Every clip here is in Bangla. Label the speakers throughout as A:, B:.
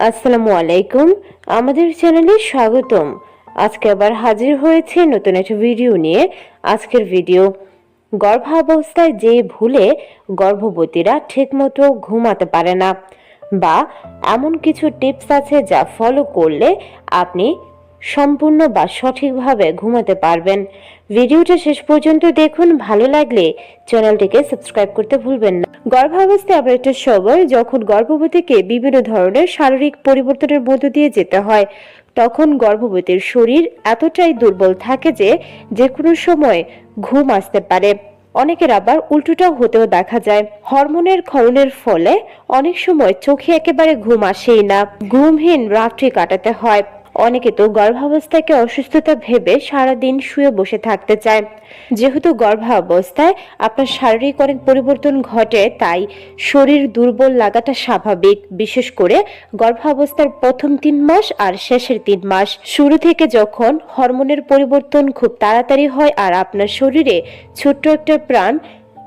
A: আসসালামু আলাইকুম। আমাদের চ্যানেলে স্বাগতম। আজকে আবার হাজির হয়েছে নতুন একটা ভিডিও নিয়ে। আজকের ভিডিও, গর্ভাবস্থায় যে ভুলে গর্ভবতীরা ঠিকমতো ঘুমাতে পারে না বা এমন কিছু টিপস আছে যা ফলো করলে আপনি সম্পূর্ণ বা সঠিকভাবে ঘুমাতে পারবেন। ভিডিওটা শেষ পর্যন্ত দেখুন, ভালো লাগলে চ্যানেলটিকে সাবস্ক্রাইব করতে ভুলবেন না। গর্ভাবস্থায় আবার একটা সময় যখন গর্ভবতীকে বিভিন্ন ধরনের শারীরিক পরিবর্তনের মধ্য দিয়ে যেতে হয়, তখন গর্ভবতীর শরীর এতটাই দুর্বল থাকে যে যে কোনো সময় ঘুম আসতে পারে। অনেকের আবার উল্টোটাও হতেও দেখা যায়। হরমোনের ক্ষরণের ফলে অনেক সময় চোখে একেবারে ঘুম আসেই না। ঘুমহীন রাত্রি কাটাতে হয়। অনেকে তো গর্ভাবস্থাকে অসুস্থতা ভেবে সারাদিন শুয়ে বসে থাকতে চায়। যেহেতু গর্ভাবস্থায় আপনার শারীরিক অনেক পরিবর্তন ঘটে, তাই শরীর দুর্বল লাগাটা স্বাভাবিক। বিশেষ করে গর্ভাবস্থার প্রথম তিন মাস আর শেষের তিন মাস। শুরু থেকে যখন হরমোনের পরিবর্তন খুব তাড়াতাড়ি হয় আর আপনার শরীরে ছোট্ট একটা প্রাণ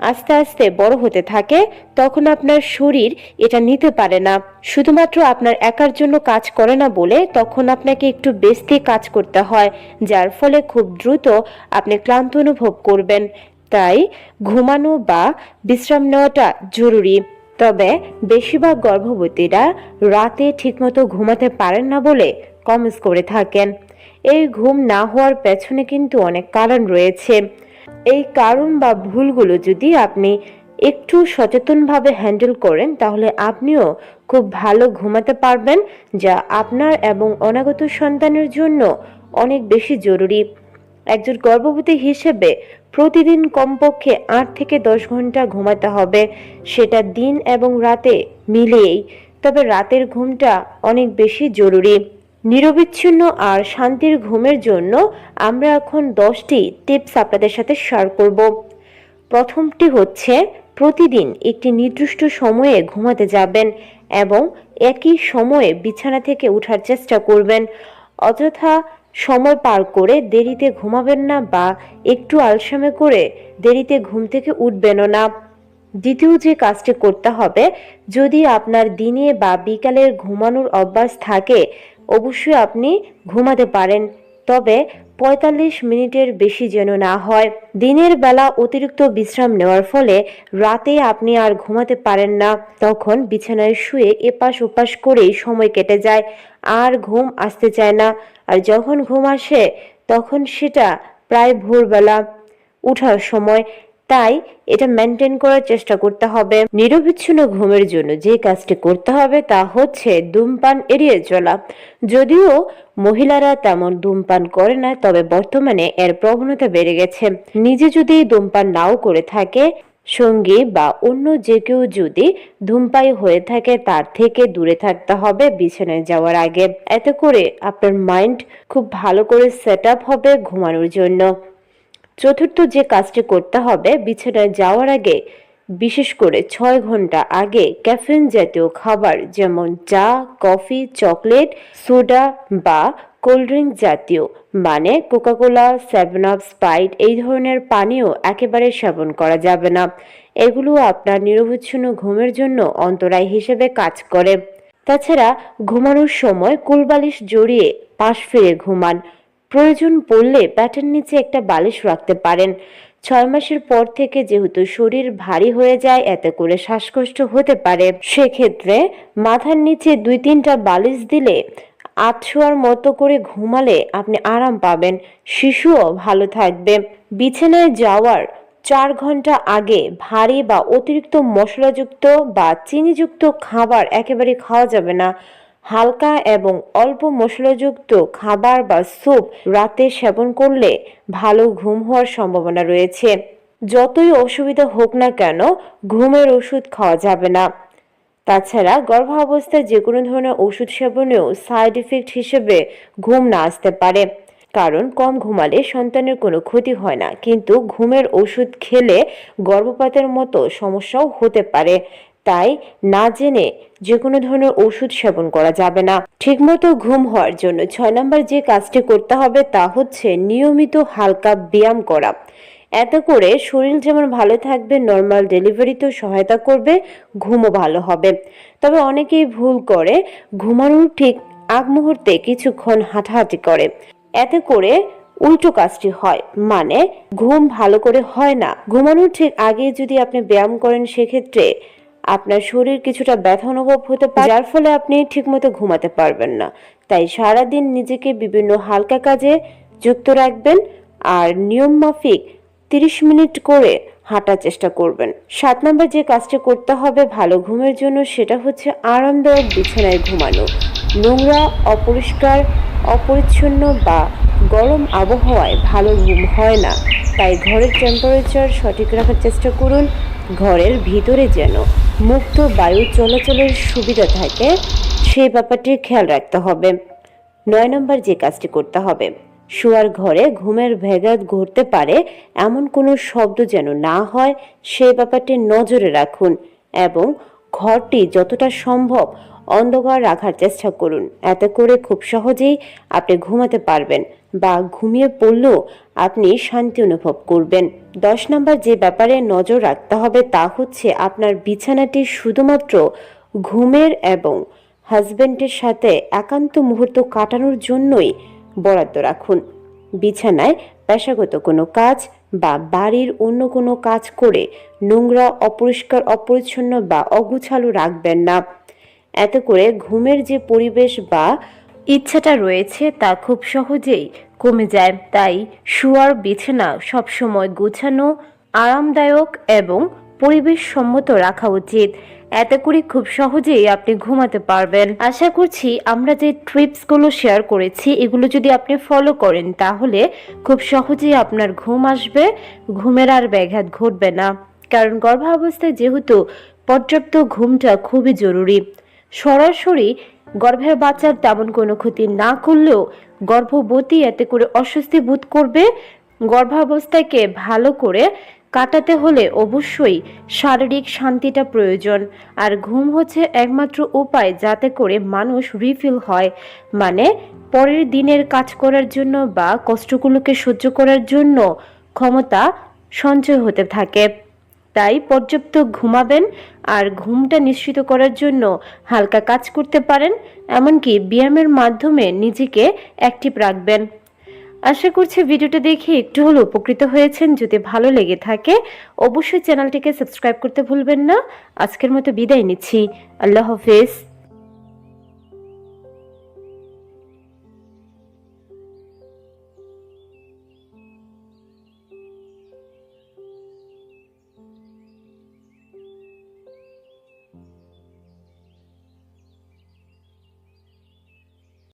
A: আস্তে আস্তে বড় হতে থাকে, তখন আপনার শরীর এটা নিতে পারে না। শুধুমাত্র আপনার একার জন্য কাজ করে না বলে তখন আপনাকে একটু বেশি কাজ করতে হয়, যার ফলে খুব দ্রুত আপনি ক্লান্ত অনুভব করবেন। তাই ঘুমানো বা বিশ্রাম নেওয়াটা জরুরি। তবে বেশিরভাগ গর্ভবতীরা রাতে ঠিকমতো ঘুমাতে পারেন না বলে কমেন্টস করে থাকেন। এই ঘুম না হওয়ার পেছনে কিন্তু অনেক কারণ রয়েছে। এই কারণ বা ভুলগুলো যদি আপনি একটু সচেতনভাবে হ্যান্ডেল করেন, তাহলে আপনিও খুব ভালো ঘুমাতে পারবেন, যা আপনার এবং অনাগত সন্তানের জন্য অনেক বেশি জরুরি। একজন গর্ভবতী হিসেবে প্রতিদিন কমপক্ষে আট থেকে দশ ঘণ্টা ঘুমাতে হবে, সেটা দিন এবং রাতে মিলিয়েই। তবে রাতের ঘুমটা অনেক বেশি জরুরি। নিরবিচ্ছিন্ন আর শান্তির ঘুমের জন্য আমরা এখন দশটি টিপস আপনাদের সাথে শেয়ার করব। প্রথমটি হচ্ছে, প্রতিদিন একটি নির্দিষ্ট সময়ে ঘুমাতে যাবেন এবং একই সময়ে বিছানা থেকে ওঠার চেষ্টা করবেন। অযথা সময় পার করে দেরিতে ঘুমাবেন না বা একটু আলসামে করে দেরিতে ঘুম থেকে উঠবেনও না। দ্বিতীয় যে কাজটি করতে হবে, যদি আপনার দিনে বা বিকালের ঘুমানোর অভ্যাস থাকে, অবশ্যই আপনি ঘুমাতে পারেন। তবে পঁয়তাল্লিশ মিনিটের বেশি যেন না হয়। দিনের বেলা অতিরিক্ত বিশ্রাম নেওয়ার ফলে রাতে আপনি আর ঘুমাতে পারেন না। তখন বিছানায় শুয়ে এপাশ ওপাশ করেই সময় কেটে যায়। আর ঘুম আসতে চায় না। আর যখন ঘুম আসে, তখন সেটা প্রায় ভোরবেলা উঠার সময়। তাই এটা মেনটেন করার চেষ্টা করতে হবে। নিরবিচ্ছিন্ন ঘুমের জন্য যে কাজটি করতে হবে তা হচ্ছে ধূমপান এড়িয়ে চলা। যদিও মহিলারা তেমন ধূমপান করে না, তবে বর্তমানে এর প্রবণতা বেড়ে গেছে। নিজে যদি ধূমপান নাও করে থাকে, সঙ্গী বা অন্য যে কেউ যদি ধূমপাই হয়ে থাকে, তার থেকে দূরে থাকতে হবে বিছানায় যাওয়ার আগে। এতে করে আপনার মাইন্ড খুব ভালো করে সেট হবে ঘুমানোর জন্য। চতুর্থ যে কাজটি করতে হবে, বিছানায় যাওয়ার আগে, বিশেষ করে ছয় ঘণ্টা আগে, ক্যাফিন জাতীয় খাবার যেমন চা, কফি, চকলেট, সোডা বা কোল্ড ড্রিঙ্ক জাতীয় মানে কোকাকোলা সেভেন আপ স্পাইট এই ধরনের পানীয় একেবারে সেবন করা যাবে না। এগুলো আপনার নিরবচ্ছিন্ন ঘুমের জন্য অন্তরায় হিসেবে কাজ করে। তাছাড়া ঘুমানোর সময় কুলবালিশ জড়িয়ে পাশ ফিরে ঘুমান। প্রয়োজন পড়লে প্যাটের নিচে একটা বালিশ রাখতে পারেন। ছয় মাসের পর থেকে যেহেতু শরীর ভারী হয়ে যায়, এতে করে শ্বাসকষ্ট হতে পারে। সেক্ষেত্রে মাথার নিচে দুই তিনটা বালিশ দিলে আতশোয়ার মতো করে ঘুমালে আপনি আরাম পাবেন। শিশুও ভালো থাকবে। বিছানায় যাওয়ার চার ঘণ্টা আগে ভারী বা অতিরিক্ত মশলাযুক্ত বা চিনিযুক্ত খাবার একেবারে খাওয়া যাবে না। হালকা এবং অল্প মশলাযুক্ত খাবার বা স্যুপ রাতে সেবন করলে ভালো ঘুম হওয়ার সম্ভাবনা রয়েছে। যতই অসুবিধা হোক না কেন ঘুমের ওষুধ খাওয়া যাবে না। তাছাড়া গর্ভাবস্থায় যে কোনো ধরনের ওষুধ সেবনেও সাইড ইফেক্ট হিসেবে ঘুম না আসতে পারে। কারণ কম ঘুমালে সন্তানের কোনো ক্ষতি হয় না, কিন্তু ঘুমের ওষুধ খেলে গর্ভপাতের মতো সমস্যাও হতে পারে। তাই না জেনে যে কোনো ধরনের ওষুধ সেবন করা যাবে না। ঠিকমতো ঘুম হওয়ার জন্য ছয় নম্বর যে কাজটি করতে হবে তা হচ্ছে নিয়মিত হালকা ব্যায়াম করা। এতে করে শরীর যেমন ভালো থাকবে নর্মাল ডেলিভারিতেও সহায়তা করবে, ঘুমও ভালো হবে। তবে অনেকেই ভুল করে, ঘুমানোর ঠিক আগ মুহূর্তে কিছুক্ষণ হাঁটাহাঁটি করে। এতে করে উল্টো কাজটি হয় মানে ঘুম ভালো করে হয় না। ঘুমানোর ঠিক আগে যদি আপনি ব্যায়াম করেন, সেক্ষেত্রে আপনার শরীর কিছুটা ব্যথা অনুভব হতে পারে, যার ফলে আপনি ঠিকমতো ঘুমাতে পারবেন না। তাই সারাদিন নিজেকে বিভিন্ন হালকা কাজে যুক্ত রাখবেন আর নিয়ম মাফিক তিরিশ মিনিট করে হাঁটার চেষ্টা করবেন। সাত নম্বর যে কাজটা করতে হবে ভালো ঘুমের জন্য সেটা হচ্ছে আরামদায়ক বিছানায় ঘুমানো। নোংরা, অপরিষ্কার, অপরিচ্ছন্ন বা গরম আবহাওয়ায় ভালো ঘুম হয় না। তাই ঘরের টেম্পারেচার সঠিক রাখার চেষ্টা করুন, ঘরের ভিতরে যেন। মুক্ত বায়ু চলাচলের সুবিধা থাকে, সেই ব্যাপারটি খেয়াল রাখতে হবে। নয় নম্বর যে কাজটি করতে হবে, শোয়ার ঘরে ঘুমের ভেগাত ঘটতে পারে, এমন কোনো শব্দ যেন না হয়, সেই ব্যাপারটি নজরে রাখুন এবং ঘরটি যতটা সম্ভব অন্ধকার রাখার চেষ্টা করুন। এতে করে খুব সহজেই আপনি ঘুমাতে পারবেন বা ঘুমিয়ে পড়লেও আপনি শান্তি অনুভব করবেন। দশ নম্বর যে ব্যাপারে নজর রাখতে হবে তা হচ্ছে আপনার বিছানাটি শুধুমাত্র ঘুমের এবং হাজবেন্ডের সাথে একান্ত মুহূর্ত কাটানোর জন্যই বরাদ্দ রাখুন। বিছানায় পেশাগত কোনো কাজ বা বাড়ির অন্য কোনো কাজ করে নোংরা, অপরিষ্কার, অপরিচ্ছন্ন বা অগুছালো রাখবেন না। এতে করে ঘুমের যে পরিবেশ বা ইচ্ছাটা রয়েছে তা খুব সহজেই কমে যায়। তাই শুয়ার বিছানা সবসময় গোছানো আরামদায়ক এবং পরিবেশ সম্মত রাখা উচিত। এতে করে খুব সহজেই আপনি ঘুমাতে পারবেন। আশা করছি আমরা যে ট্রিপসগুলো শেয়ার করেছি, এগুলো যদি আপনি ফলো করেন, তাহলে খুব সহজেই আপনার ঘুম আসবে। ঘুমের আর ব্যাঘাত ঘটবে না। কারণ গর্ভাবস্থায় যেহেতু পর্যাপ্ত ঘুমটা খুবই জরুরি। সরাসরি গর্ভের বাচ্চার তেমন কোনো ক্ষতি না করলেও গর্ভবতী এতে করে অস্বস্তি বোধ করবে। গর্ভাবস্থাকে ভালো করে কাটাতে হলে অবশ্যই শারীরিক শান্তিটা প্রয়োজন। আর ঘুম হচ্ছে একমাত্র উপায় যাতে করে মানুষ রিফিল হয়। মানে পরের দিনের কাজ করার জন্য বা কষ্টগুলোকে সহ্য করার জন্য ক্ষমতা সঞ্চয় হতে থাকে। তাই পর্যাপ্ত ঘুমাবেন আর ঘুমটা নিশ্চিত করার জন্য হালকা কাজ করতে পারেন, এমনকি ব্যায়ামের মাধ্যমে নিজেকে অ্যাক্টিভ রাখবেন। আশা করছি ভিডিওটা দেখে একটু হলেও উপকৃত হয়েছেন। যদি ভালো লেগে থাকে, অবশ্যই চ্যানেলটিকে সাবস্ক্রাইব করতে ভুলবেন না। আজকের মতো বিদায় নিচ্ছি। আল্লাহ হাফেজ।